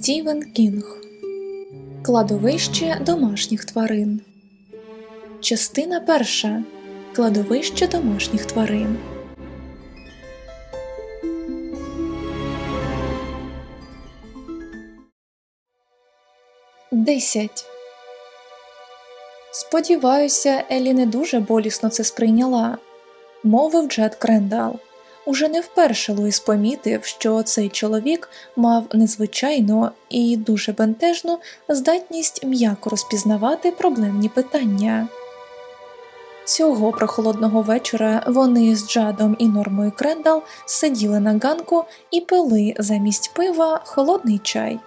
Стівен Кінг Кладовище домашніх тварин. Частина перша. Кладовище домашніх тварин. Десять. Сподіваюся, Елі не дуже болісно це сприйняла, мовив Джет Крендал. Уже не вперше Луїс помітив, що цей чоловік мав незвичайну і дуже бентежну здатність м'яко розпізнавати проблемні питання. Цього прохолодного вечора вони з Джадом і Нормою Крендал сиділи на ганку і пили замість пива холодний чай.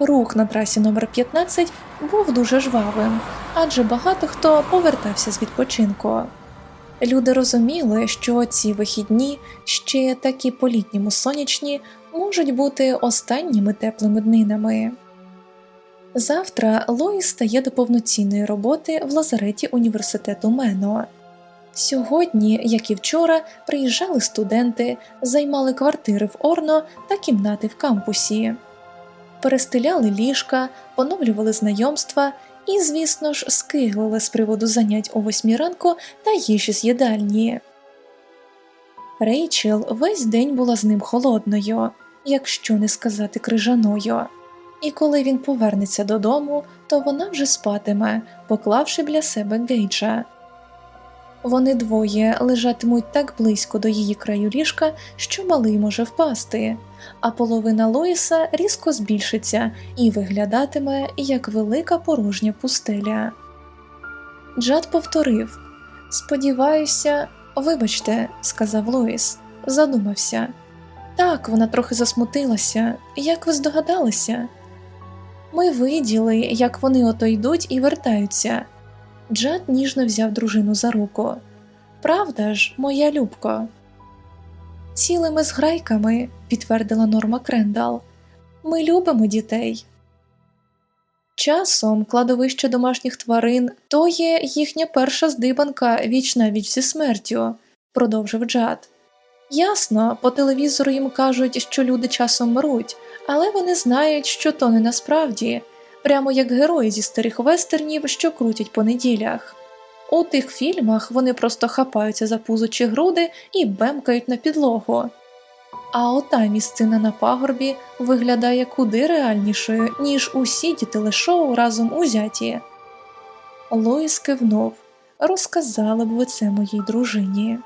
Рух на трасі номер 15 був дуже жвавим, адже багато хто повертався з відпочинку. Люди розуміли, що ці вихідні, ще такі по-літньому сонячні, можуть бути останніми теплими днинами. Завтра Лоїс стає до повноцінної роботи в лазареті університету Мено. Сьогодні, як і вчора, приїжджали студенти, займали квартири в Орно та кімнати в кампусі, перестеляли ліжка, поновлювали знайомства і, звісно ж, скиглили з приводу занять о восьмій ранку та їжі з їдальні. Рейчел весь день була з ним холодною, якщо не сказати крижаною, і коли він повернеться додому, то вона вже спатиме, поклавши біля себе гейджа. Вони двоє лежатимуть так близько до її краю ліжка, що малий може впасти, а половина Лоїса різко збільшиться і виглядатиме як велика порожня пустеля. Джад повторив Сподіваюся, вибачте, сказав Лоїс, задумався. Так, вона трохи засмутилася, як ви здогадалися? Ми виділи, як вони ото йдуть і вертаються. Джад ніжно взяв дружину за руку. Правда ж, моя любко? Цілими зграйками, підтвердила Норма Крендал. Ми любимо дітей. Часом кладовище домашніх тварин то є їхня перша здибанка віч на віч зі смертю, продовжив Джад. Ясно, по телевізору їм кажуть, що люди часом мруть, але вони знають, що то не насправді, прямо як герої зі старих вестернів, що крутять по неділях. У тих фільмах вони просто хапаються за пузучі груди і бемкають на підлогу. А ота місцина на пагорбі виглядає куди реальнішою, ніж усі ті телешоу разом узяті. Лоїс кивнув, розказали б ви це моїй дружині.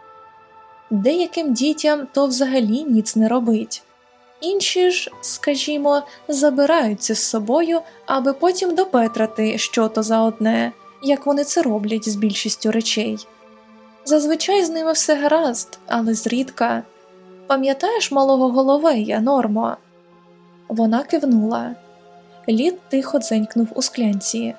Деяким дітям то взагалі ніц не робить. Інші ж, скажімо, забираються з собою, аби потім допетрати, що то за одне, як вони це роблять з більшістю речей. Зазвичай з ними все гаразд, але зрідка. Пам'ятаєш малого головея, Нормо? Вона кивнула. Лід тихо дзенькнув у склянці.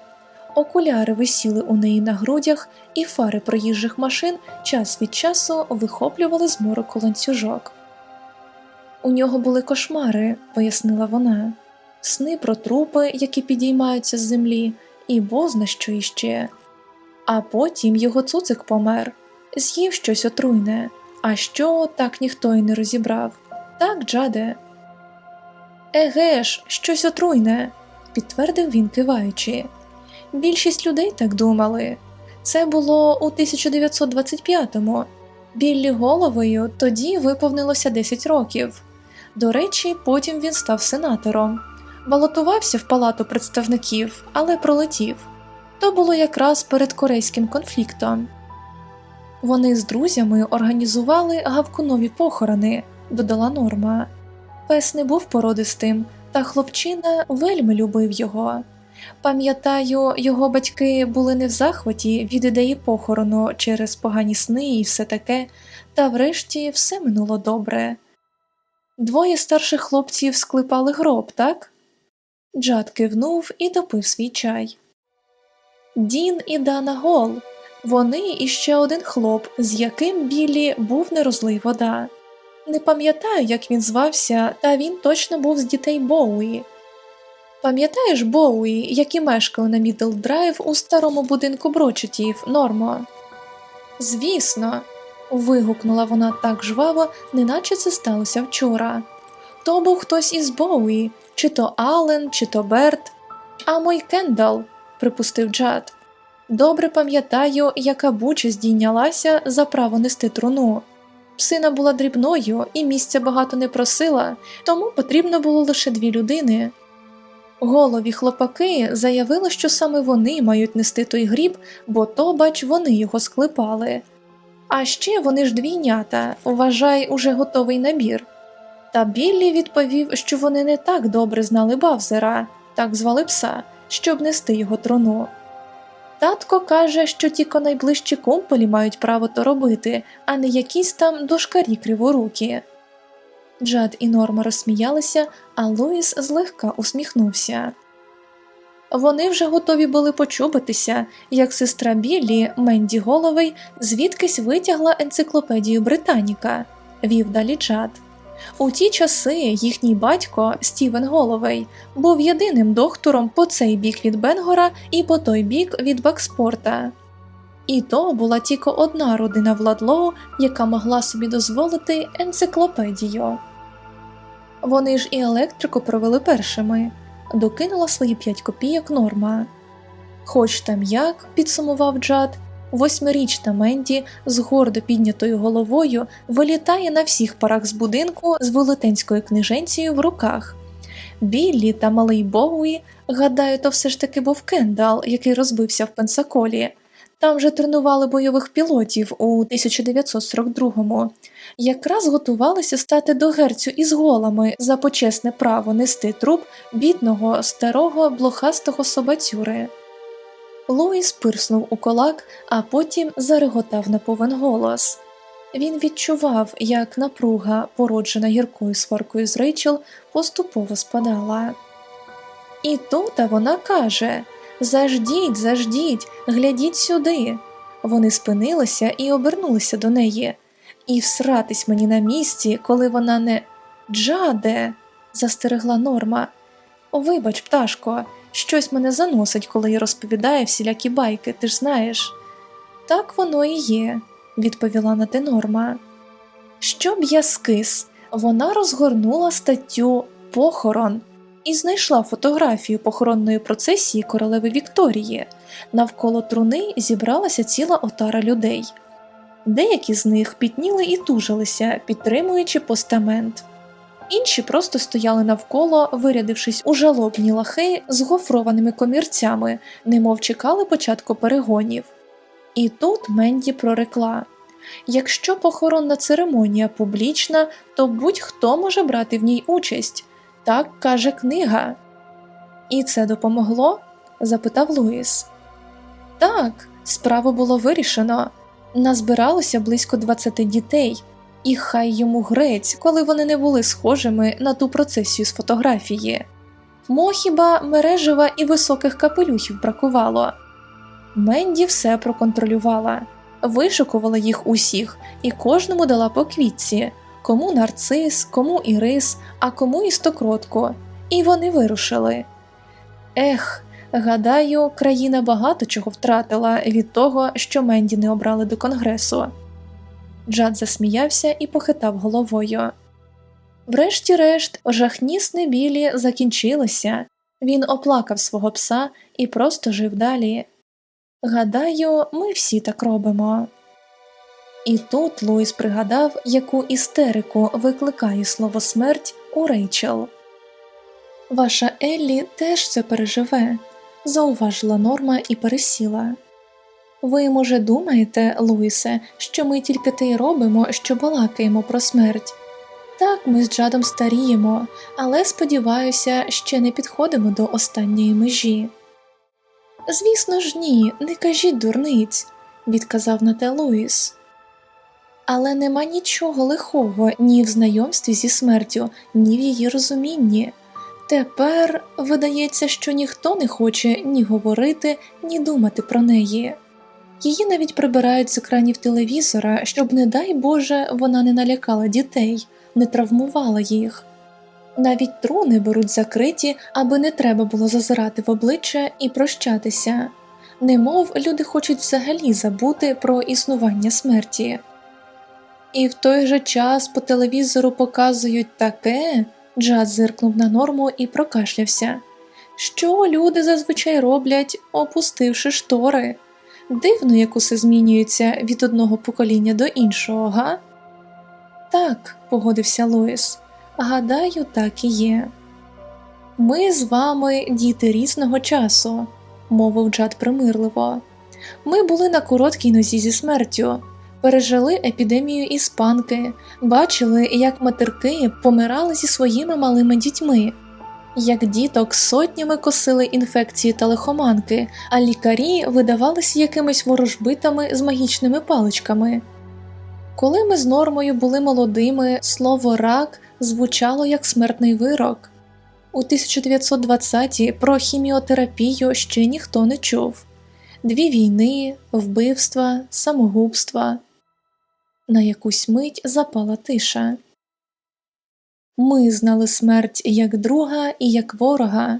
Окуляри висіли у неї на грудях, і фари проїжджих машин час від часу вихоплювали з мороку ланцюжок. У нього були кошмари, пояснила вона, сни про трупи, які підіймаються з землі, і бозна що іще. А потім його цуцик помер, з'їв щось отруйне, а що так ніхто й не розібрав. Так, Джаде. Еге ж, щось отруйне, підтвердив він, киваючи. Більшість людей так думали. Це було у 1925-му. Біллі головою тоді виповнилося 10 років. До речі, потім він став сенатором, балотувався в палату представників, але пролетів. То було якраз перед корейським конфліктом. Вони з друзями організували гавкунові похорони, додала Норма. Пес не був породистим, та хлопчина вельми любив його. Пам'ятаю, його батьки були не в захваті від ідеї похорону через погані сни і все таке, та врешті все минуло добре. Двоє старших хлопців склепали гроб, так? Джад кивнув і допив свій чай. Дін і Дана Гол. Вони і ще один хлоп, з яким Біллі був не розлий вода. Не пам'ятаю, як він звався, та він точно був з дітей Боуї. Пам'ятаєш Боуї, які мешкали на Мідл Драйв у старому будинку Брочетів, Нормо? Звісно, вигукнула вона так жваво, неначе це сталося вчора. То був хтось із Боуї, чи то Ален, чи то Берт. А мой Кендал, припустив Джад. Добре пам'ятаю, яка буча здійнялася за право нести труну. Псина була дрібною і місця багато не просила, тому потрібно було лише дві людини. Голові хлопаки заявили, що саме вони мають нести той гріб, бо то, бач, вони його склепали. А ще вони ж двійнята, вважай, уже готовий набір. Та Біллі відповів, що вони не так добре знали Бавзера, так звали пса, щоб нести його труну. Татко каже, що тільки найближчі кумполі мають право то робити, а не якісь там дошкарі криворукі. Джад і Норма розсміялися, а Луїс злегка усміхнувся. Вони вже готові були почубитися, як сестра Біллі Менді Головий звідкись витягла енциклопедію Британіка, вів далі Джад. У ті часи їхній батько Стівен Головей був єдиним доктором по цей бік від Бенгора і по той бік від Бакспорта. І то була тільки одна родина Владлоу, яка могла собі дозволити енциклопедію. Вони ж і електрику провели першими, докинула свої п'ять копійок норма. Хоч там як, підсумував Джад, восьмирічна Менді з гордо піднятою головою вилітає на всіх парах з будинку з велетенською книженцією в руках. Біллі та малий Боуї, гадаю, то все ж таки був Кендал, який розбився в Пенсаколі. Там же тренували бойових пілотів у 1942-му. Якраз готувалися стати до герцю із голами за почесне право нести труп бідного, старого, блохастого собацюри. Луїс пирснув у кулак, а потім зареготав на повен голос. Він відчував, як напруга, породжена гіркою сваркою з Рейчел, поступово спадала. І тут вона каже Заждіть, заждіть, глядіть сюди. Вони спинилися і обернулися до неї. І всратись мені на місці, коли вона не Джаде, застерегла Норма. Вибач, пташко, щось мене заносить, коли я розповідаю всілякі байки, ти ж знаєш. Так воно і є, відповіла на те Норма. Щоб я скис, вона розгорнула статтю Похорон і знайшла фотографію похоронної процесії королеви Вікторії. Навколо труни зібралася ціла отара людей. Деякі з них пітніли і тужилися, підтримуючи постамент. Інші просто стояли навколо, вирядившись у жалобні лахи з гофрованими комірцями, немов чекали початку перегонів. І тут Менді прорекла якщо похоронна церемонія публічна, то будь-хто може брати в ній участь. Так каже книга. І це допомогло? запитав Луїс. Так, справу було вирішено. Назбиралося близько 20 дітей, і хай йому грець, коли вони не були схожими на ту процесію з фотографії. Мо хіба мережева і високих капелюхів бракувало. Менді все проконтролювала, вишукувала їх усіх і кожному дала по квітці, кому нарцис, кому ірис, а кому і стокротку, і вони вирушили. Ех, гадаю, країна багато чого втратила від того, що Менді не обрали до конгресу. Джад засміявся і похитав головою. Врешті-решт, жахнісне білі закінчилося. Він оплакав свого пса і просто жив далі. Гадаю, ми всі так робимо. І тут Луїс пригадав, яку істерику викликає слово смерть у Рейчел. Ваша Еллі теж це переживе, зауважила Норма і пересіла. Ви, може, думаєте, Луїсе, що ми тільки те й робимо, що балакаємо про смерть? Так, ми з Джадом старіємо, але сподіваюся, ще не підходимо до останньої межі. Звісно ж, ні, не кажіть дурниць, відказав на те Луїс. Але нема нічого лихого ні в знайомстві зі смертю, ні в її розумінні. Тепер видається, що ніхто не хоче ні говорити, ні думати про неї. Її навіть прибирають з екранів телевізора, щоб, не дай Боже, вона не налякала дітей, не травмувала їх. Навіть труни беруть закриті, аби не треба було зазирати в обличчя і прощатися, немов люди хочуть взагалі забути про існування смерті. І в той же час по телевізору показують таке, Джаз зиркнув на норму і прокашлявся. Що люди зазвичай роблять, опустивши штори? Дивно, як усе змінюється від одного покоління до іншого, га? Так, погодився Луїс. Гадаю, так і є. Ми з вами діти різного часу, мовив Джад примирливо. Ми були на короткій нозі зі смертю, пережили епідемію іспанки, бачили, як матерки помирали зі своїми малими дітьми, як діток сотнями косили інфекції та лихоманки, а лікарі видавалися якимись ворожбитами з магічними паличками. Коли ми з нормою були молодими, слово рак звучало як смертний вирок. У 1920-ті про хіміотерапію ще ніхто не чув дві війни, вбивства, самогубства. На якусь мить запала тиша. Ми знали смерть як друга і як ворога.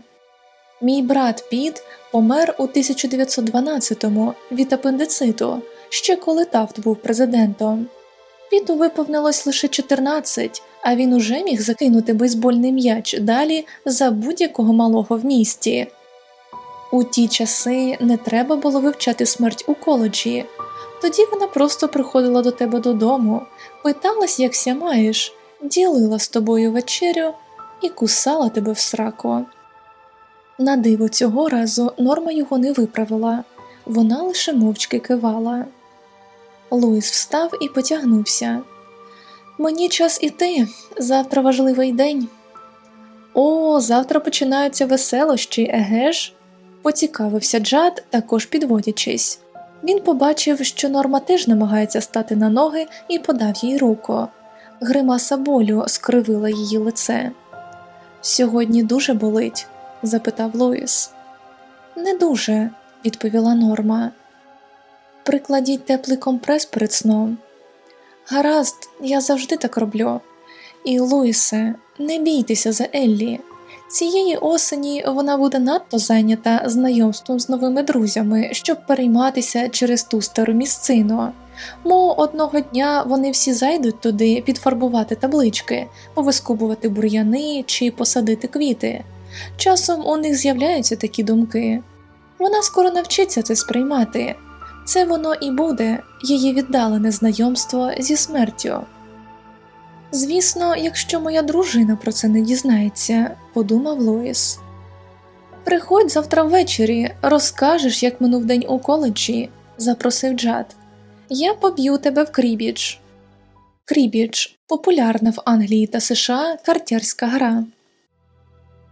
Мій брат Піт помер у 1912-му від апендициту, ще коли Тафт був президентом. Піту виповнилось лише 14, а він уже міг закинути бейсбольний м'яч далі за будь-якого малого в місті. У ті часи не треба було вивчати смерть у коледжі, тоді вона просто приходила до тебе додому, питалась, як ся маєш, ділила з тобою вечерю і кусала тебе в сраку. На диво цього разу норма його не виправила, вона лише мовчки кивала. Луїс встав і потягнувся. Мені час іти, завтра важливий день. О, завтра починаються веселощі, еге ж? поцікавився Джад, також підводячись. Він побачив, що норма теж намагається стати на ноги і подав їй руку. Гримаса болю скривила її лице. Сьогодні дуже болить? запитав Луїс. Не дуже, відповіла норма. Прикладіть теплий компрес перед сном. Гаразд, я завжди так роблю. І, Луїсе, не бійтеся за Еллі. Цієї осені вона буде надто зайнята знайомством з новими друзями, щоб перейматися через ту стару місцину. Мо одного дня вони всі зайдуть туди підфарбувати таблички, повискубувати бур'яни чи посадити квіти. Часом у них з'являються такі думки. Вона скоро навчиться це сприймати. Це воно і буде її віддалене знайомство зі смертю. Звісно, якщо моя дружина про це не дізнається, подумав Луїс. Приходь завтра ввечері, розкажеш, як минув день у коледжі, запросив Джад. Я поб'ю тебе в крібідж. Крібідж популярна в Англії та США картярська гра.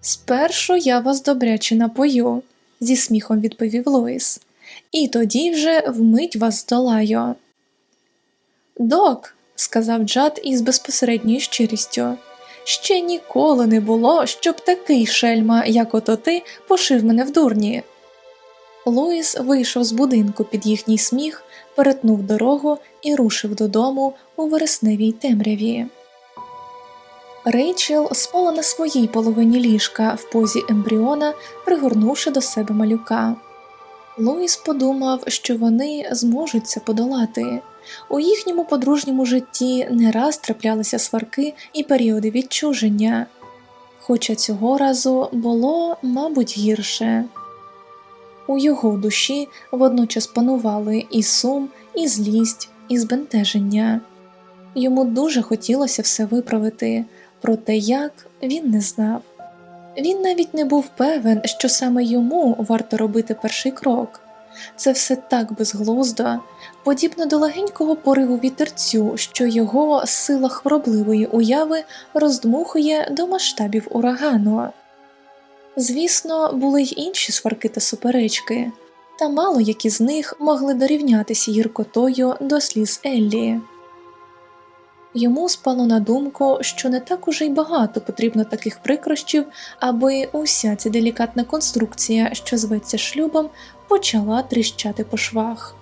Спершу я вас добряче напою, зі сміхом відповів Луїс, і тоді вже вмить вас здолаю. Док, сказав Джад із безпосередньою щирістю. Ще ніколи не було, щоб такий шельма, як ото ти, пошив мене в дурні. Луїс вийшов з будинку під їхній сміх, перетнув дорогу і рушив додому у вересневій темряві. Рейчел спала на своїй половині ліжка в позі ембріона, пригорнувши до себе малюка. Луїс подумав, що вони зможуть це подолати. У їхньому подружньому житті не раз траплялися сварки і періоди відчуження, хоча цього разу було, мабуть, гірше. У його душі водночас панували і сум, і злість, і збентеження. Йому дуже хотілося все виправити, проте як він не знав. Він навіть не був певен, що саме йому варто робити перший крок. Це все так безглуздо, подібно до легенького пориву вітерцю, що його сила хворобливої уяви роздмухує до масштабів урагану. Звісно, були й інші сварки та суперечки, та мало які з них могли дорівнятися гіркотою до сліз Еллі. Йому спало на думку, що не так уже й багато потрібно таких прикрощів, аби уся ця делікатна конструкція, що зветься шлюбом, почала тріщати по швах.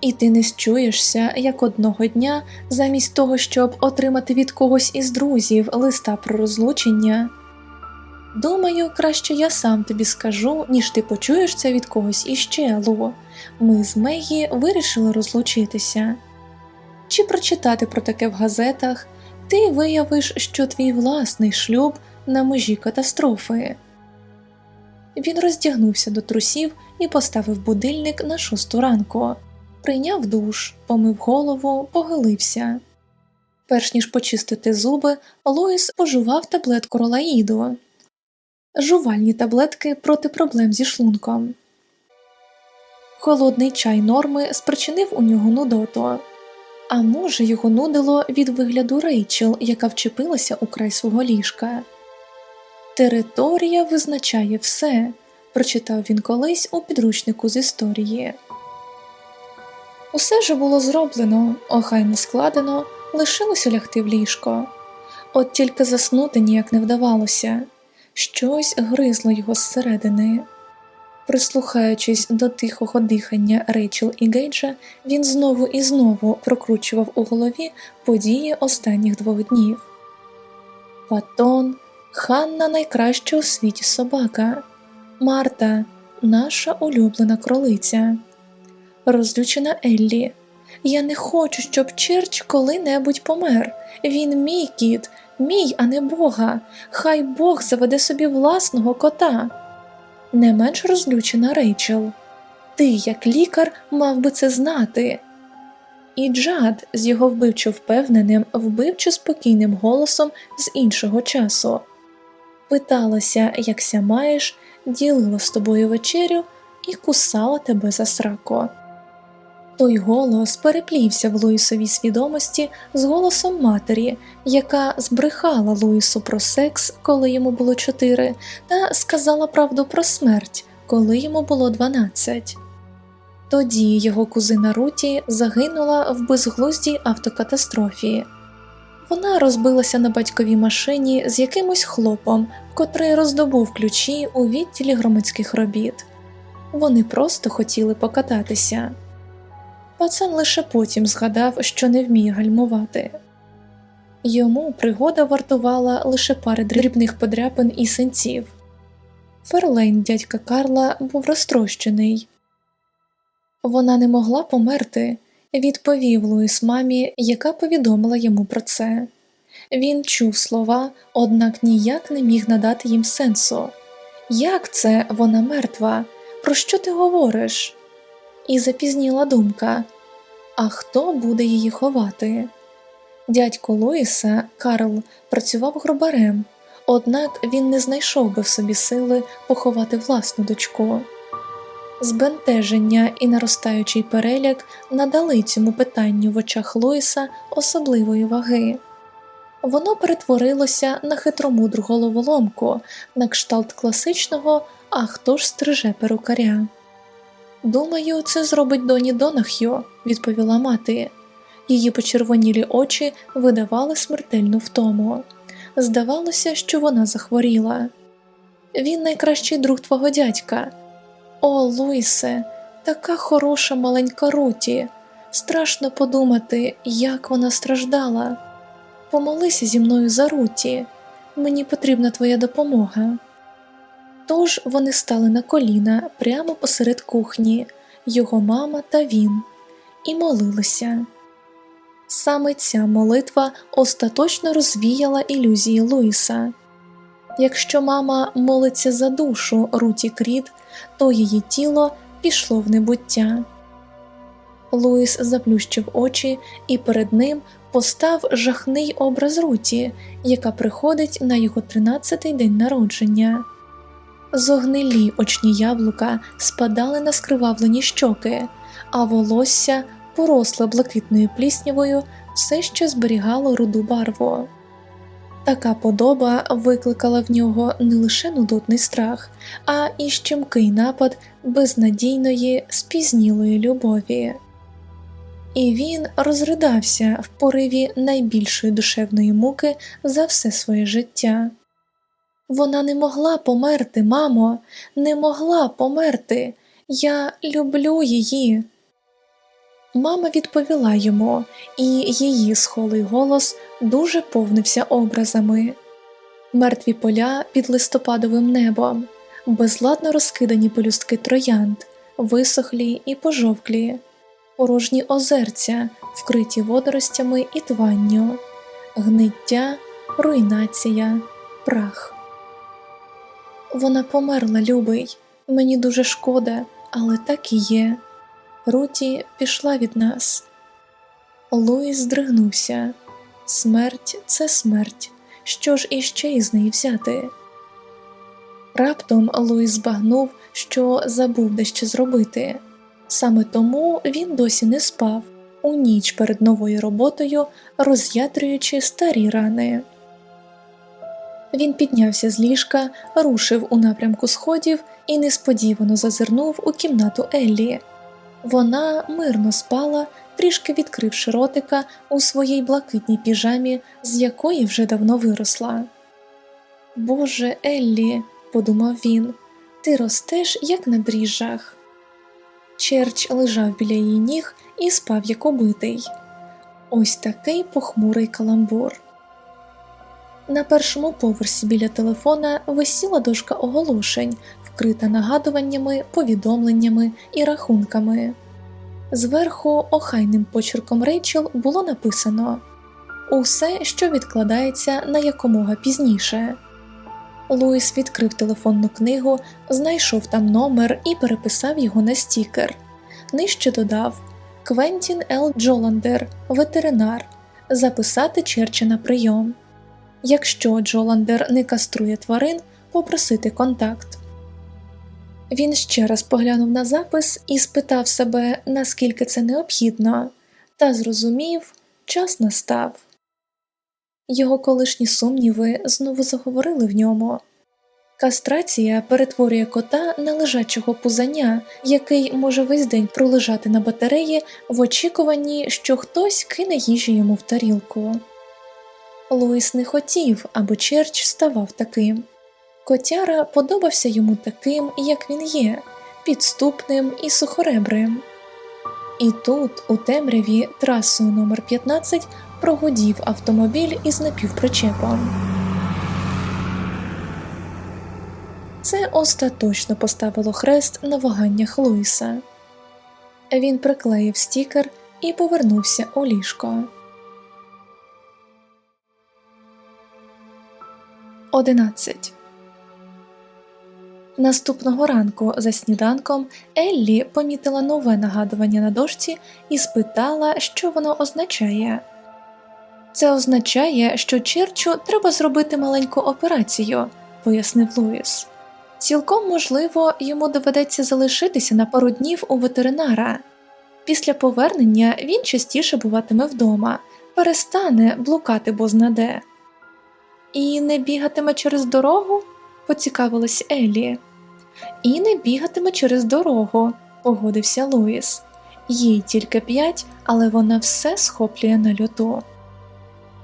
І ти не счуєшся, як одного дня, замість того, щоб отримати від когось із друзів листа про розлучення. Думаю, краще я сам тобі скажу, ніж ти почуєш це від когось іще, Лу. Ми з Мегі вирішили розлучитися. Чи прочитати про таке в газетах, ти виявиш, що твій власний шлюб на межі катастрофи. Він роздягнувся до трусів і поставив будильник на шосту ранку, прийняв душ, помив голову, погилився. Перш ніж почистити зуби, Лоїс пожував таблетку ролаїду, жувальні таблетки проти проблем зі шлунком. Холодний чай норми спричинив у нього нудоту. А може, його нудило від вигляду Рейчел, яка вчепилася у край свого ліжка. Територія визначає все, прочитав він колись у підручнику з історії. Усе ж було зроблено, охайно складено, лишилося лягти в ліжко. От тільки заснути ніяк не вдавалося, щось гризло його зсередини. Прислухаючись до тихого дихання Рейчел і Гейджа, він знову і знову прокручував у голові події останніх двох днів. Патон, Ханна найкраща у світі собака, Марта, наша улюблена кролиця, розлючена Еллі. Я не хочу, щоб Черч коли-небудь помер. Він мій кіт, мій, а не Бога. Хай Бог заведе собі власного кота. Не менш розлючена Рейчел. Ти, як лікар, мав би це знати. І Джад з його вбивчо впевненим, вбивчо спокійним голосом з іншого часу. Питалася, якся маєш, ділила з тобою вечерю і кусала тебе за срако. Той голос переплівся в Луїсовій свідомості з голосом матері, яка збрехала Луїсу про секс, коли йому було чотири, та сказала правду про смерть, коли йому було дванадцять. Тоді його кузина Руті загинула в безглуздій автокатастрофі. Вона розбилася на батьковій машині з якимось хлопом, котрий роздобув ключі у відділі громадських робіт. Вони просто хотіли покататися. Пацан лише потім згадав, що не вміє гальмувати. Йому пригода вартувала лише пари дрібних подряпин і синців. Ферлейн дядька Карла був розтрощений. Вона не могла померти, відповів Луїс мамі, яка повідомила йому про це. Він чув слова, однак ніяк не міг надати їм сенсу. Як це вона мертва? Про що ти говориш? І запізніла думка а хто буде її ховати? Дядько Луїса, Карл, працював грубарем, однак він не знайшов би в собі сили поховати власну дочку. Збентеження і наростаючий переляк надали цьому питанню в очах Луїса особливої ваги. Воно перетворилося на хитромудру головоломку, на кшталт класичного А хто ж стриже перукаря. Думаю, це зробить доні Донах'ю, відповіла мати. Її почервонілі очі видавали смертельну втому. Здавалося, що вона захворіла. Він найкращий друг твого дядька. О, Луїсе, така хороша маленька Руті. Страшно подумати, як вона страждала. Помолися зі мною за Руті, мені потрібна твоя допомога. Тож вони стали на коліна прямо посеред кухні, його мама та він, і молилися. Саме ця молитва остаточно розвіяла ілюзії Луїса. Якщо мама молиться за душу Руті Кріт, то її тіло пішло в небуття. Луїс заплющив очі, і перед ним постав жахний образ Руті, яка приходить на його тринадцятий день народження. Зогнилі очні яблука спадали на скривавлені щоки, а волосся, поросле блакитною пліснявою, все ще зберігало руду барву. Така подоба викликала в нього не лише нудотний страх, а і щемкий напад безнадійної, спізнілої любові. І він розридався в пориві найбільшої душевної муки за все своє життя. Вона не могла померти, мамо, не могла померти. Я люблю її. Мама відповіла йому, і її схолий голос дуже повнився образами. Мертві поля під листопадовим небом, безладно розкидані пелюстки троянд, висохлі і пожовклі, порожні озерця, вкриті водоростями і тванню, гниття, руйнація, прах. Вона померла, любий, мені дуже шкода, але так і є. Руті пішла від нас. Луїс здригнувся. Смерть це смерть. Що ж іще із неї взяти? Раптом Луїс збагнув, що забув дещо зробити. Саме тому він досі не спав у ніч перед новою роботою, роз'ятрюючи старі рани. Він піднявся з ліжка, рушив у напрямку сходів і несподівано зазирнув у кімнату Еллі. Вона мирно спала, трішки відкривши ротика у своїй блакитній піжамі, з якої вже давно виросла. Боже, Еллі, подумав він, ти ростеш, як на дріжджах. Черч лежав біля її ніг і спав як убитий. Ось такий похмурий каламбур. На першому поверсі біля телефона висіла дошка оголошень, вкрита нагадуваннями, повідомленнями і рахунками. Зверху охайним почерком Рейчел було написано Усе, що відкладається на якомога пізніше. Луїс відкрив телефонну книгу, знайшов там номер і переписав його на стікер. Нижче додав Квентін Л. Джоландер, ветеринар, записати Черча на прийом. Якщо Джоландер не каструє тварин, попросити контакт. Він ще раз поглянув на запис і спитав себе, наскільки це необхідно, та зрозумів, час настав. Його колишні сумніви знову заговорили в ньому. Кастрація перетворює кота на лежачого пузаня, який може весь день пролежати на батареї в очікуванні, що хтось кине їжі йому в тарілку. Луїс не хотів, аби Черч ставав таким. Котяра подобався йому таким, як він є, підступним і сухоребрим. І тут, у темряві, трасою номер 15 прогудів автомобіль із напівпричепом. Це остаточно поставило хрест на ваганнях Луїса. Він приклеїв стікер і повернувся у ліжко. 11. Наступного ранку за сніданком Еллі помітила нове нагадування на дошці і спитала, що воно означає. Це означає, що Черчу треба зробити маленьку операцію, пояснив Луїс. Цілком можливо, йому доведеться залишитися на пару днів у ветеринара. Після повернення він частіше буватиме вдома, перестане блукати бознаде. І не бігатиме через дорогу? поцікавилась Елі. І не бігатиме через дорогу, погодився Луїс. Їй тільки п'ять, але вона все схоплює на льоту.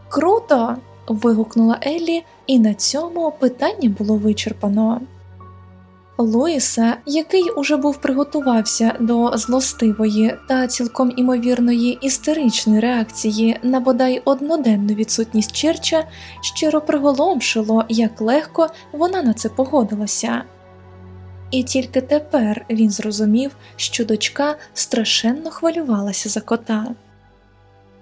Круто. вигукнула Еллі, і на цьому питання було вичерпано. Луїса, який уже був приготувався до злостивої та цілком імовірної істеричної реакції на бодай одноденну відсутність Черча, щиро приголомшило, як легко вона на це погодилася. І тільки тепер він зрозумів, що дочка страшенно хвилювалася за кота.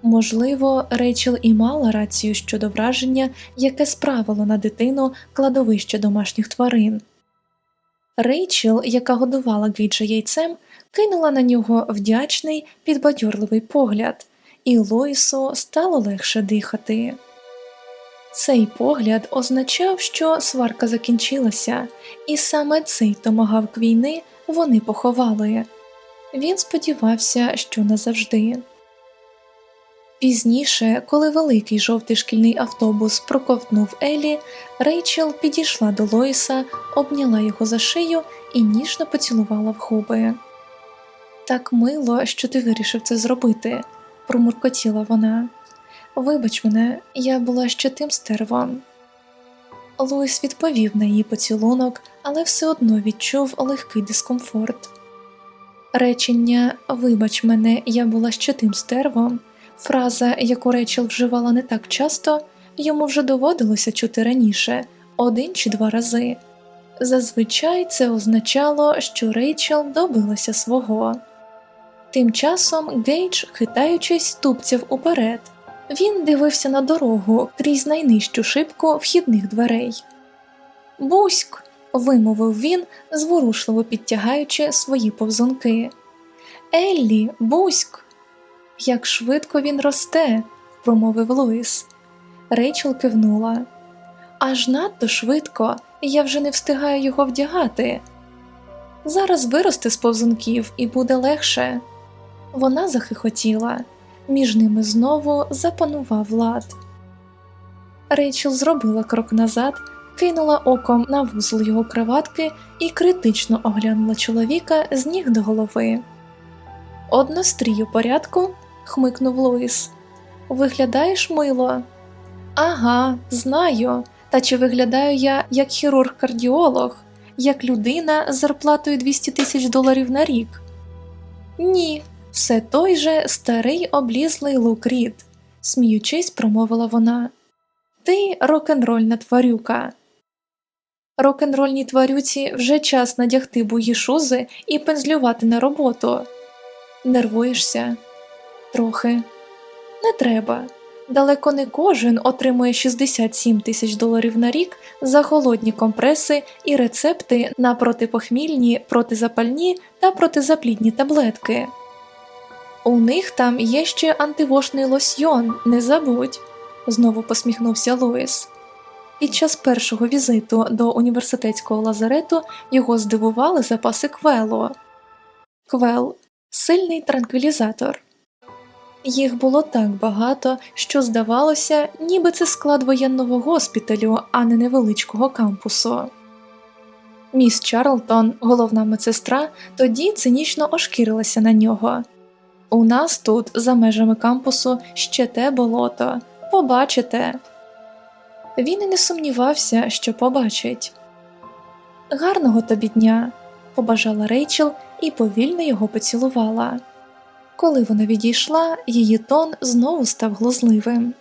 Можливо, Рейчел і мала рацію щодо враження, яке справило на дитину кладовище домашніх тварин. Рейчел, яка годувала Гейджа яйцем, кинула на нього вдячний, підбадьорливий погляд, і Лоїсу стало легше дихати. Цей погляд означав, що сварка закінчилася, і саме цей томагавк війни вони поховали. Він сподівався, що назавжди. Пізніше, коли великий жовтий шкільний автобус проковтнув Елі, Рейчел підійшла до Лоїса, обняла його за шию і ніжно поцілувала в губи. Так мило, що ти вирішив це зробити, промуркотіла вона. Вибач мене, я була ще тим стервом. Луїс відповів на її поцілунок, але все одно відчув легкий дискомфорт. Речення Вибач мене, я була ще тим стервом. Фраза, яку Рейчел вживала не так часто, йому вже доводилося чути раніше один чи два рази. Зазвичай це означало, що Рейчел добилася свого. Тим часом Гейдж, хитаючись, тупцяв уперед. Він дивився на дорогу крізь найнижчу шибку вхідних дверей. Буськ. вимовив він, зворушливо підтягаючи свої повзунки. Еллі, Буськ. Як швидко він росте, промовив Луїс. Рейчел кивнула. Аж надто швидко, я вже не встигаю його вдягати. Зараз виросте з повзунків і буде легше. Вона захихотіла, між ними знову запанував лад. Рейчел зробила крок назад, кинула оком на вузол його кроватки і критично оглянула чоловіка з ніг до голови. Однострій у порядку? Хмикнув Луїс. Виглядаєш мило? Ага, знаю. Та чи виглядаю я як хірург-кардіолог, як людина з зарплатою 200 тисяч доларів на рік? Ні, все той же старий облізлий лук Рід, сміючись, промовила вона. Ти рок-н-рольна тварюка. Рок-н-рольній тварюці вже час надягти буї і пензлювати на роботу. Нервуєшся? Трохи. Не треба. Далеко не кожен отримує 67 тисяч доларів на рік за холодні компреси і рецепти на протипохмільні, протизапальні та протизаплідні таблетки. У них там є ще антивошний лосьйон, не забудь, знову посміхнувся Луїс. Під час першого візиту до університетського лазарету його здивували запаси квелу. Квел сильний транквілізатор. Їх було так багато, що здавалося, ніби це склад воєнного госпіталю, а не невеличкого кампусу. Міс Чарлтон, головна медсестра, тоді цинічно ошкірилася на нього. У нас тут, за межами кампусу, ще те болото. Побачите. Він і не сумнівався, що побачить. Гарного тобі дня, побажала Рейчел і повільно його поцілувала. Коли вона відійшла, її тон знову став глузливим.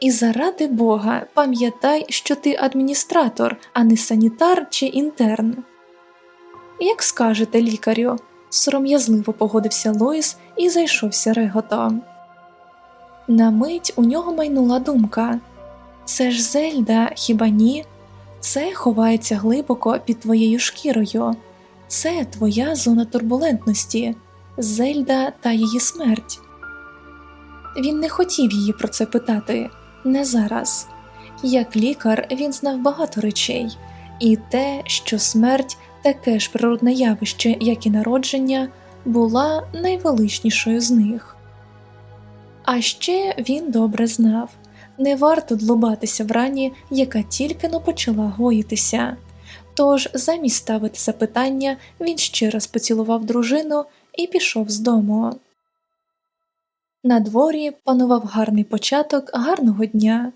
І заради Бога, пам'ятай, що ти адміністратор, а не санітар чи інтерн. Як скажете лікарю, сором'язливо погодився Лоїс і зайшовся реготом. На мить у нього майнула думка це ж Зельда, хіба ні? Це ховається глибоко під твоєю шкірою, це твоя зона турбулентності. Зельда та її смерть. Він не хотів її про це питати, не зараз. Як лікар він знав багато речей, і те, що смерть таке ж природне явище, як і народження, була найвеличнішою з них. А ще він добре знав не варто длубатися в рані, яка тільки но почала гоїтися. Тож, замість ставити запитання, він ще раз поцілував дружину і пішов з дому. На дворі панував гарний початок гарного дня.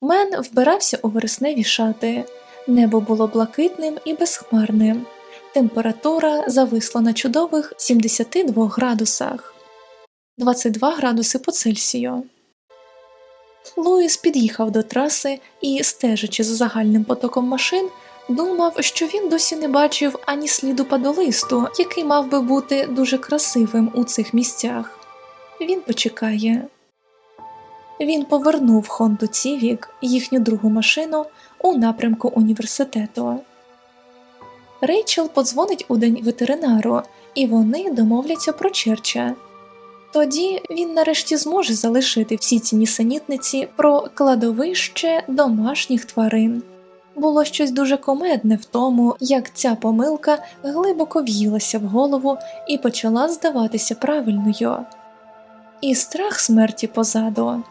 Мен вбирався у вересневі шати, небо було блакитним і безхмарним, температура зависла на чудових 72 градусах 22 градуси по Цельсію. Луїс під'їхав до траси і, стежачи за загальним потоком машин, Думав, що він досі не бачив ані сліду падолисту, який мав би бути дуже красивим у цих місцях. Він почекає. Він повернув Хонду Цівік, їхню другу машину, у напрямку університету. Рейчел подзвонить у день ветеринару, і вони домовляться про черча. Тоді він нарешті зможе залишити всі ці нісенітниці про кладовище домашніх тварин. Було щось дуже комедне в тому, як ця помилка глибоко в'їлася в голову і почала здаватися правильною. І страх смерті позаду.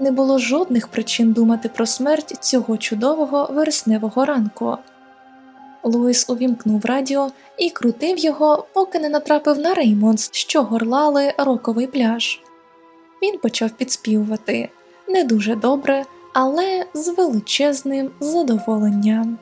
Не було жодних причин думати про смерть цього чудового вересневого ранку. Луїс увімкнув радіо і крутив його, поки не натрапив на Реймонс, що горлали роковий пляж. Він почав підспівувати не дуже добре але з величезним задоволенням.